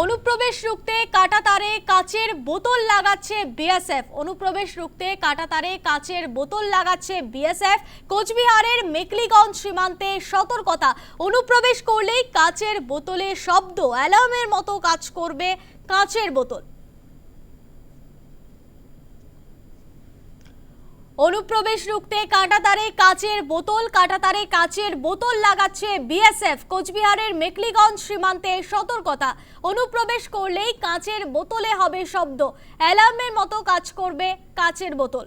অনুপ্রবেশ রুখতে কাটা তারে কাচের বোতল লাগাচ্ছে বিএসএফ। অনুপ্রবেশ রুখতে কাটা তারে কাচের বোতল লাগাচ্ছে বিএসএফ। কোচবিহারের মেকলিগঞ্জ সীমান্তে সতর্কতা। অনুপ্রবেশ করলেই কাচের বোতলে শব্দ, অ্যালার্মের মতো কাজ করবে কাচের বোতল। অনুপ্রবেশ রুখতে কাঁটাতারে কাচের বোতল, কাঁটাতারে কাচের বোতল লাগাচ্ছে বিএসএফ। কোচবিহারের মেকলিগঞ্জ সীমান্তে সতর্কতা। অনুপ্রবেশ করলেই কাঁচের বোতলে হবে শব্দ। অ্যালার্মের মতো কাজ করবে কাচের বোতল।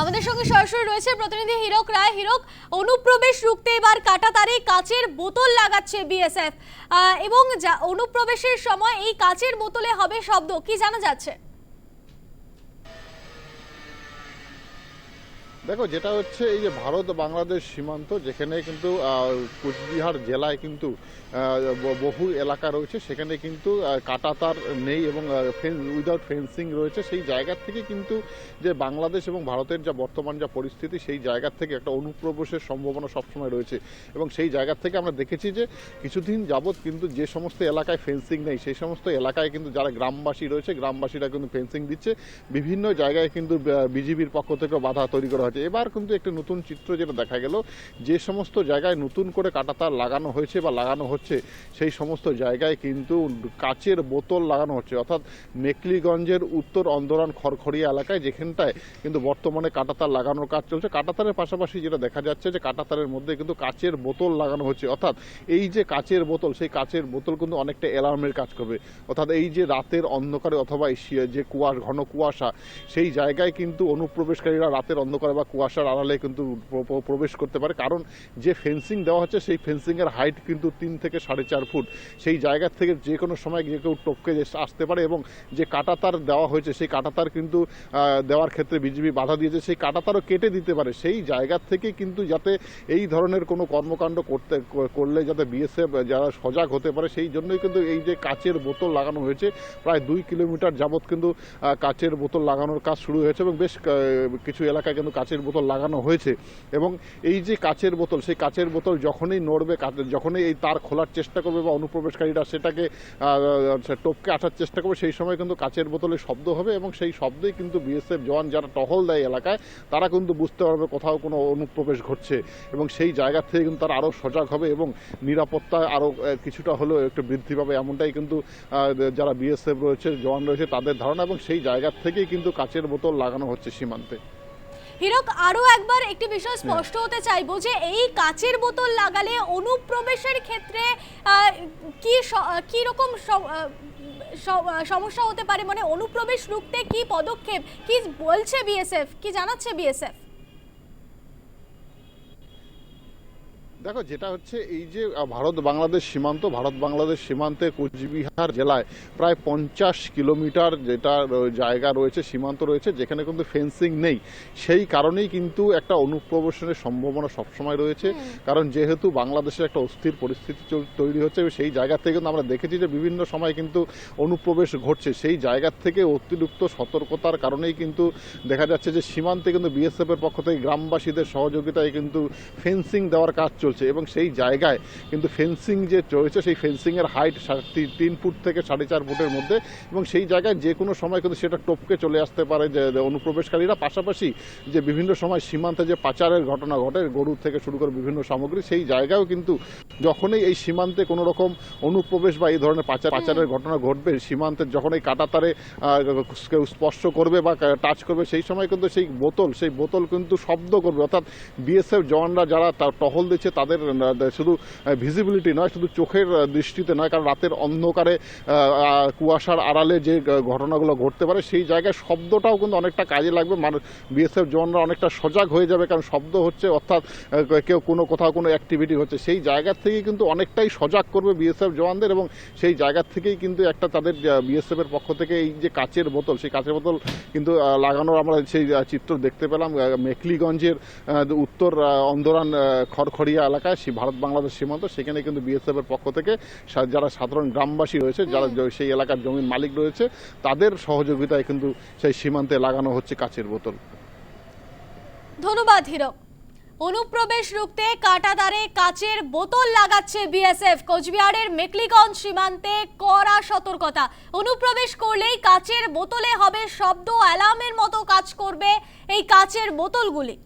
আমাদের সঙ্গে সরাসরি রয়েছে প্রতিনিধি হিরক রায়। হিরক, অনুপ্রবেশ রুখতে এবার কাটা তারে কাচের বোতল লাগাচ্ছে বিএসএফ। এবং অনুপ্রবেশের সময় এই কাচের বোতলে হবে শব্দ, কি জানা যাচ্ছে? দেখো, যেটা হচ্ছে এই যে ভারত বাংলাদেশ সীমান্ত, যেখানে কিন্তু কোচবিহার জেলায় কিন্তু বহু এলাকা রয়েছে, সেখানে কিন্তু কাঁটাতার নেই এবং উইদাউট ফেন্সিং রয়েছে। সেই জায়গা থেকে কিন্তু যে বাংলাদেশ এবং ভারতের যা বর্তমান যা পরিস্থিতি, সেই জায়গা থেকে একটা অনুপ্রবেশের সম্ভাবনা সবসময় রয়েছে। এবং সেই জায়গা থেকে আমরা দেখেছি যে, কিছুদিন যাবৎ কিন্তু যে সমস্ত এলাকায় ফেন্সিং নেই, সেই সমস্ত এলাকায় কিন্তু যারা গ্রামবাসী রয়েছে, গ্রামবাসীরা কিন্তু ফেন্সিং দিচ্ছে। বিভিন্ন জায়গায় কিন্তু বিজিবির পক্ষ থেকে বাধা তৈরি করা হয়েছে এবার কিন্তু একটা নতুন চিত্র যেটা দেখা গেল, যে সমস্ত জায়গায় নতুন করে কাঁটাতার লাগানো হয়েছে বা লাগানো হচ্ছে, সেই সমস্ত জায়গায় কিন্তু কাচের বোতল লাগানো হচ্ছে। অর্থাৎ মেকলিগঞ্জের উত্তর অন্দরান খড়খড়িয়া এলাকায় যেখানটায় কিন্তু বর্তমানে কাঁটাতার লাগানোর কাজ চলছে। কাঁটাতারের পাশাপাশি যেটা দেখা যাচ্ছে যে কাঁটাতারের মধ্যে কিন্তু কাচের বোতল লাগানো হচ্ছে। অর্থাৎ এই যে কাচের বোতল, সেই কাচের বোতল কিন্তু অনেকটা অ্যালার্মের কাজ করবে। অর্থাৎ এই যে রাতের অন্ধকারে অথবা যে কুয়াশ, ঘন কুয়াশা, সেই জায়গায় কিন্তু অনুপ্রবেশকারীরা রাতের অন্ধকারে বা কুয়াশার আড়ালে কিন্তু প্র- প্র- প্রবেশ করতে পারে। কারণ যে ফেন্সিং দেওয়া হচ্ছে, সেই ফেন্সিংয়ের হাইট কিন্তু তিন থেকে সাড়ে চার ফুট। সেই জায়গা থেকে যে কোনো সময় যে কেউ টপকে আসতে পারে এবং যে কাঁটাতার দেওয়া হয়েছে, সেই কাঁটাতার কিন্তু দেওয়ার ক্ষেত্রে বিজিবি বাধা দিয়েছে। সেই কাঁটাতারও কেটে দিতে পারে। সেই জায়গা থেকে কিন্তু যাতে এই ধরনের কোনো কর্মকাণ্ড করতে, করলে যাতে বিএসএফ যারা সজাগ হতে পারে, সেই জন্যই কিন্তু এই যে কাচের বোতল লাগানো হয়েছে, প্রায় দুই কিলোমিটার যাবৎ কিন্তু কাচের বোতল লাগানোর কাজ শুরু হয়েছে এবং বেশ কিছু এলাকায় কিন্তু কাচের বোতল লাগানো হয়েছে এবং এই যে কাচের বোতল, সেই কাচের বোতল যখনই নড়বে, কাচের- যখনই এই তার খোলার চেষ্টা করবে বা অনুপ্রবেশকারীরা সেটাকে টপকে আসার চেষ্টা করবে, সেই সময় কিন্তু কাচের বোতলে শব্দ হবে এবং সেই শব্দেই কিন্তু বিএসএফ জওয়ান যারা টহল দেয় এলাকায়, তারা কিন্তু বুঝতে পারবে কোথাও কোনো অনুপ্রবেশ ঘটছে এবং সেই জায়গা থেকে কিন্তু তারা আরও সজাগ হবে এবং নিরাপত্তা আরও কিছুটা হলেও একটু বৃদ্ধি পাবে এমনটাই কিন্তু যারা বিএসএফ রয়েছে, জওয়ান রয়েছে তাদের ধারণা এবং সেই জায়গা থেকেই কিন্তু কাচের বোতল লাগানো হচ্ছে সীমান্তে। হিরক আরও একবার একটি বিষয় স্পষ্ট হতে চাইব যে এই কাচের বোতল লাগালে অনুপ্রবেশের ক্ষেত্রে কি কি রকম সমস্যা হতে পারে? মানে অনুপ্রবেশ রুখতে কি পদক্ষেপ? কি বলছে বিএসএফ কি জানাচ্ছে বিএসএফ দেখো যেটা হচ্ছে এই যে ভারত বাংলাদেশ সীমান্ত ভারত বাংলাদেশ সীমান্তে কোচবিহার জেলায় প্রায় পঞ্চাশ কিলোমিটার যেটা জায়গা রয়েছে সীমান্ত রয়েছে যেখানে কিন্তু ফেন্সিং নেই। সেই কারণেই কিন্তু একটা অনুপ্রবেশনের সম্ভাবনা সবসময় রয়েছে। কারণ যেহেতু বাংলাদেশে একটা অস্থির পরিস্থিতি তৈরি হচ্ছে সেই জায়গা থেকে কিন্তু আমরা দেখেছি যে বিভিন্ন সময় কিন্তু অনুপ্রবেশ ঘটছে। সেই জায়গা থেকে অতিরিক্ত সতর্কতার কারণেই কিন্তু দেখা যাচ্ছে যে সীমান্তে কিন্তু বিএসএফ এর পক্ষ থেকে গ্রামবাসীদের সহযোগিতায় কিন্তু ফেন্সিং দেওয়ার কাজ চলছে। চলছে এবং সেই জায়গায় কিন্তু ফেন্সিং যে রয়েছে সেই ফেন্সিংয়ের হাইট তিন ফুট থেকে সাড়ে চার ফুটের মধ্যে এবং সেই জায়গায় যে কোনো সময় কিন্তু সেটা টপকে চলে আসতে পারে যে অনুপ্রবেশকারীরা। পাশাপাশি যে বিভিন্ন সময় সীমান্তে যে পাচারের ঘটনা ঘটে গরু থেকে শুরু করে বিভিন্ন সামগ্রী সেই জায়গায়ও কিন্তু যখনই এই সীমান্তে কোনো রকম অনুপ্রবেশ বা এই ধরনের পাচার পাচারের ঘটনা ঘটবে সীমান্তের যখন এই কাটাতারে কেউ স্পর্শ করবে বা টাচ করবে সেই সময় কিন্তু সেই বোতল সেই বোতল কিন্তু শব্দ করবে। অর্থাৎ বিএসএফ জওয়ানরা যারা টহল দিচ্ছে তাদের শুধু ভিজিবিলিটি নয়, শুধু চোখের দৃষ্টিতে নয়, কারণ রাতের অন্ধকারে কুয়াশার আড়ালে যে ঘটনাগুলো ঘটতে পারে, সেই জায়গায় শব্দটাও কিন্তু অনেকটা কাজে লাগবে। বিএসএফ জওয়ানরা অনেকটা সজাগ হয়ে যাবে, কারণ শব্দ হচ্ছে, অর্থাৎ কেউ কোনো কোথাও কোনো অ্যাক্টিভিটি হচ্ছে। সেই জায়গা থেকেই কিন্তু অনেকটাই সজাগ করবে বিএসএফ জওয়ানদের এবং সেই জায়গা থেকেই কিন্তু একটা তাদের বিএসএফ এর পক্ষ থেকে এই যে কাচের বোতল, সেই কাচের বোতল কিন্তু লাগানোর আমরা সেই চিত্র দেখতে পেলাম। মেকলিগঞ্জের উত্তর অন্দরান খড়খড়িয়া এলাকায় সেই ভারত বাংলাদেশ সীমান্ত সেখানে কিন্তু বিএসএফ এর পক্ষ থেকে যারা সাধারণ গ্রামবাসী রয়েছে যারা সেই এলাকার জমির মালিক রয়েছে তাদের সহযোগিতায় কিন্তু সেই সীমান্তে লাগানো হচ্ছে কাচের বোতল। ধন্যবাদ হিরক অনুপ্রবেশ রুখতে কাটাতারে কাচের বোতল লাগাচ্ছে বিএসএফ কোচবিহারের মেকলিগঞ্জ সীমান্তে কড়া সতর্কতা। অনুপ্রবেশ করলেই কাচের বোতলে হবে শব্দ অ্যালার্মের মতো কাজ করবে এই কাচের বোতলগুলি।